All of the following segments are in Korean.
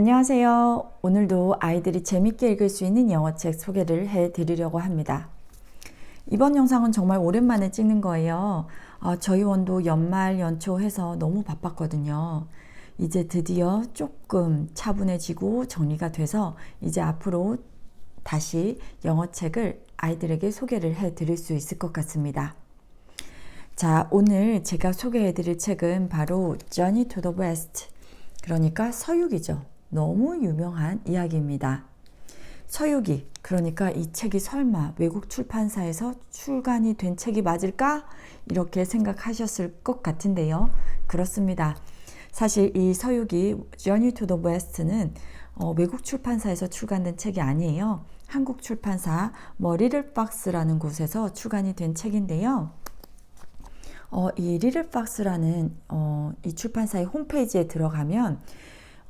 안녕하세요. 오늘도 아이들이 재밌게 읽을 수 있는 영어책 소개를 해 드리려고 합니다. 이번 영상은 정말 오랜만에 찍는 거예요. 어, 저희 원도 연말 연초 해서 너무 바빴거든요. 이제 드디어 조금 차분해지고 정리가 돼서 이제 앞으로 다시 영어책을 아이들에게 소개를 해 드릴 수 있을 것 같습니다. 자, 오늘 제가 소개해 드릴 책은 바로 Journey to the West. 그러니까 서유기죠. 너무 유명한 이야기입니다. 서유기, 그러니까 이 책이 설마 외국 출판사에서 출간이 된 책이 맞을까? 이렇게 생각하셨을 것 같은데요. 그렇습니다. 사실 이 서유기 Journey to the West는 어, 외국 출판사에서 출간된 책이 아니에요. 한국 출판사 뭐 리틀박스라는 곳에서 출간이 된 책인데요. 어, 이 리틀박스라는 어, 이 출판사의 홈페이지에 들어가면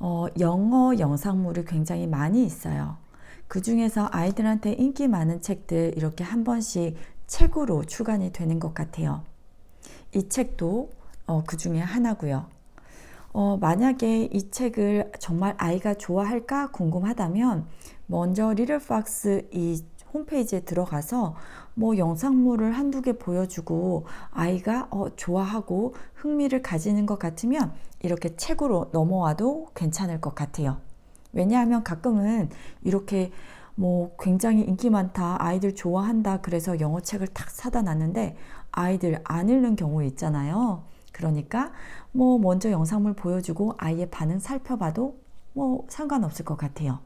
어, 영어 영상물이 굉장히 많이 있어요. 그 중에서 아이들한테 인기 많은 책들 이렇게 한 번씩 책으로 출간이 되는 것 같아요. 이 책도 어, 그 중에 하나고요. 어, 만약에 이 책을 정말 아이가 좋아할까 궁금하다면 먼저 리틀 박스 이 홈페이지에 들어가서 뭐 영상물을 한두 개 보여주고 아이가 어, 좋아하고 흥미를 가지는 것 같으면 이렇게 책으로 넘어와도 괜찮을 것 같아요. 왜냐하면 가끔은 이렇게 뭐 굉장히 인기 많다, 아이들 좋아한다, 그래서 영어 책을 탁 사다 놨는데 아이들 안 읽는 경우 있잖아요. 그러니까 뭐 먼저 영상물 보여주고 아이의 반응 살펴봐도 뭐 상관없을 것 같아요.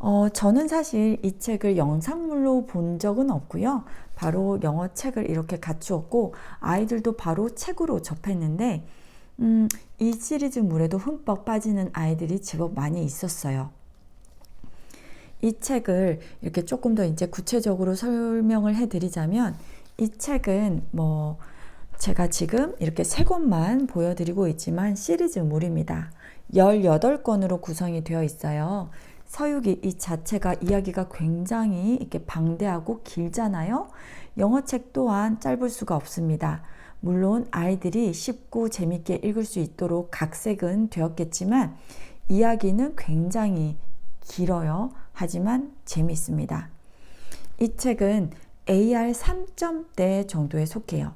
어, 저는 사실 이 책을 영상물로 본 적은 없고요. 바로 영어 책을 이렇게 갖추었고 아이들도 바로 책으로 접했는데 음, 이 시리즈물에도 흠뻑 빠지는 아이들이 제법 많이 있었어요. 이 책을 이렇게 조금 더 이제 구체적으로 설명을 해드리자면 이 책은 뭐 제가 지금 이렇게 세 권만 보여드리고 있지만 시리즈물입니다. 18권으로 구성이 되어 있어요. 서유기 이 자체가 이야기가 굉장히 이렇게 방대하고 길잖아요. 영어책 또한 짧을 수가 없습니다. 물론 아이들이 쉽고 재밌게 읽을 수 있도록 각색은 되었겠지만 이야기는 굉장히 길어요. 하지만 재밌습니다. 이 책은 AR 3점대 정도에 속해요.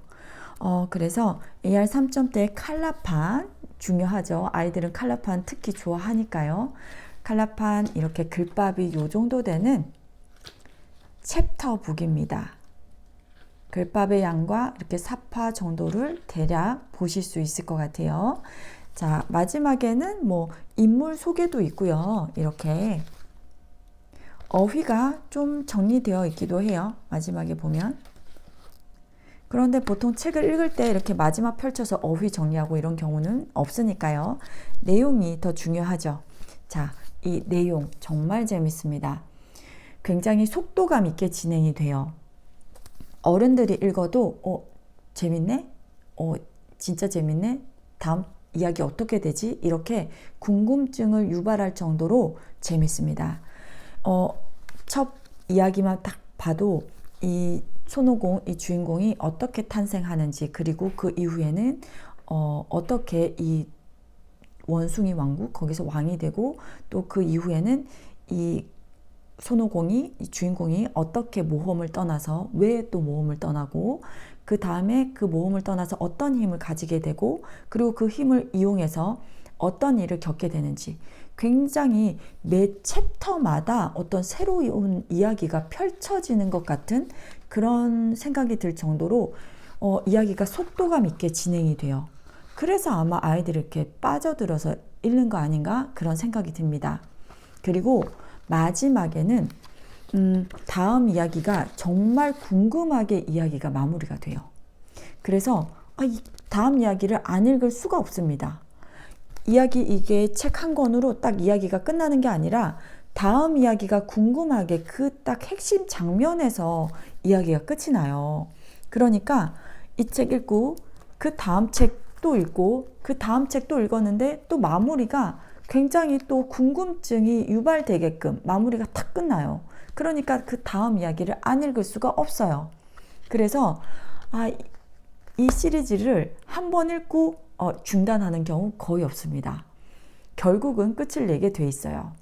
어, 그래서 AR 3점대 칼라판 중요하죠. 아이들은 칼라판 특히 좋아하니까요. 칼라판 이렇게 글밥이 요 정도 되는 챕터북입니다. 글밥의 양과 이렇게 사파 정도를 대략 보실 수 있을 것 같아요. 자, 마지막에는 뭐 인물 소개도 있고요. 이렇게 어휘가 좀 정리되어 있기도 해요. 마지막에 보면. 그런데 보통 책을 읽을 때 이렇게 마지막 펼쳐서 어휘 정리하고 이런 경우는 없으니까요. 내용이 더 중요하죠. 자, 이 내용 정말 재밌습니다. 굉장히 속도감 있게 진행이 돼요. 어른들이 읽어도 어 재밌네? 어 진짜 재밌네? 다음 이야기 어떻게 되지? 이렇게 궁금증을 유발할 정도로 재밌습니다. 어, 첫 이야기만 딱 봐도 이 손오공, 이 주인공이 어떻게 탄생하는지, 그리고 그 이후에는 어, 어떻게 이 원숭이 왕국 거기서 왕이 되고 또 그 이후에는 이 손오공이 이 주인공이 어떻게 모험을 떠나서 왜 또 모험을 떠나고 그 다음에 그 모험을 떠나서 어떤 힘을 가지게 되고 그리고 그 힘을 이용해서 어떤 일을 겪게 되는지 굉장히 매 챕터마다 어떤 새로운 이야기가 펼쳐지는 것 같은 그런 생각이 들 정도로 어, 이야기가 속도감 있게 진행이 돼요. 그래서 아마 아이들이 이렇게 빠져들어서 읽는 거 아닌가 그런 생각이 듭니다. 그리고 마지막에는 음, 다음 이야기가 정말 궁금하게 이야기가 마무리가 돼요. 그래서 아, 이 다음 이야기를 안 읽을 수가 없습니다. 이야기 이게 책 한 권으로 딱 이야기가 끝나는 게 아니라 다음 이야기가 궁금하게 그 딱 핵심 장면에서 이야기가 끝이 나요. 그러니까 이 책 읽고 그 다음 책 또 읽고 그 다음 책 또 읽었는데 또 마무리가 굉장히 또 궁금증이 유발되게끔 마무리가 탁 끝나요. 그러니까 그 다음 이야기를 안 읽을 수가 없어요. 그래서 아, 이 시리즈를 한 번 읽고 어, 중단하는 경우 거의 없습니다. 결국은 끝을 내게 돼 있어요.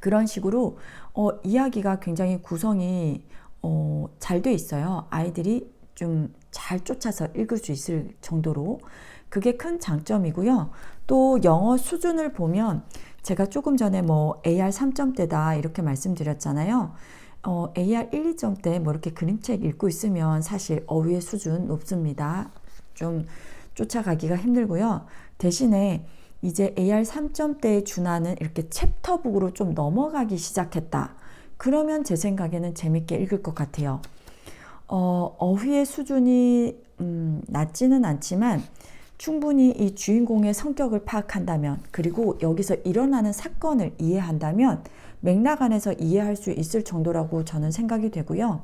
그런 식으로 어, 이야기가 굉장히 구성이 어, 잘 돼 있어요. 아이들이 좀 잘 쫓아서 읽을 수 있을 정도로 그게 큰 장점이고요. 또 영어 수준을 보면 제가 조금 전에 뭐 AR 3점대다 이렇게 말씀드렸잖아요. 어, AR 1, 2점대 뭐 이렇게 그림책 읽고 있으면 사실 어휘의 수준 높습니다. 좀 쫓아가기가 힘들고요. 대신에 이제 AR 3점대에 준하는 이렇게 챕터북으로 좀 넘어가기 시작했다. 그러면 제 생각에는 재밌게 읽을 것 같아요. 어, 어휘의 수준이 음, 낮지는 않지만 충분히 이 주인공의 성격을 파악한다면 그리고 여기서 일어나는 사건을 이해한다면 맥락 안에서 이해할 수 있을 정도라고 저는 생각이 되고요.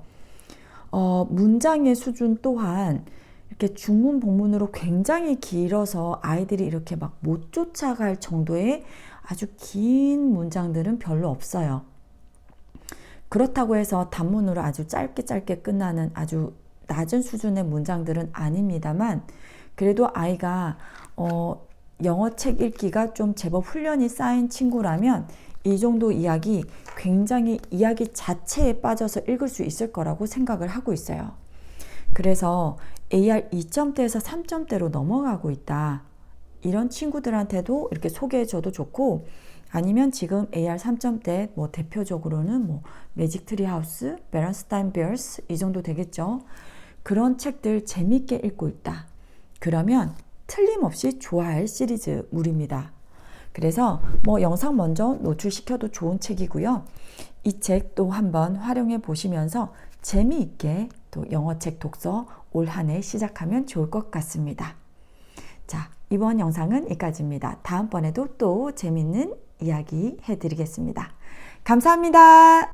어, 문장의 수준 또한 이렇게 중문 복문으로 굉장히 길어서 아이들이 이렇게 막 못 쫓아갈 정도의 아주 긴 문장들은 별로 없어요. 그렇다고 해서 단문으로 아주 짧게 짧게 끝나는 아주 낮은 수준의 문장들은 아닙니다만 그래도 아이가 어, 영어 책 읽기가 좀 제법 훈련이 쌓인 친구라면 이 정도 이야기 굉장히 이야기 자체에 빠져서 읽을 수 있을 거라고 생각을 하고 있어요. 그래서 AR 2점대에서 3점대로 넘어가고 있다. 이런 친구들한테도 이렇게 소개해줘도 좋고 아니면 지금 AR 3점대 뭐 대표적으로는 뭐 매직 트리 하우스, 베런스타인 베어스 이 정도 되겠죠. 그런 책들 재밌게 읽고 있다. 그러면 틀림없이 좋아할 시리즈물입니다. 그래서 뭐 영상 먼저 노출시켜도 좋은 책이고요. 이 책도 한번 활용해 보시면서 재미있게 또 영어책 독서 올 한 해 시작하면 좋을 것 같습니다. 자, 이번 영상은 여기까지입니다. 다음번에도 또 재밌는 이야기 해 드리겠습니다. 감사합니다.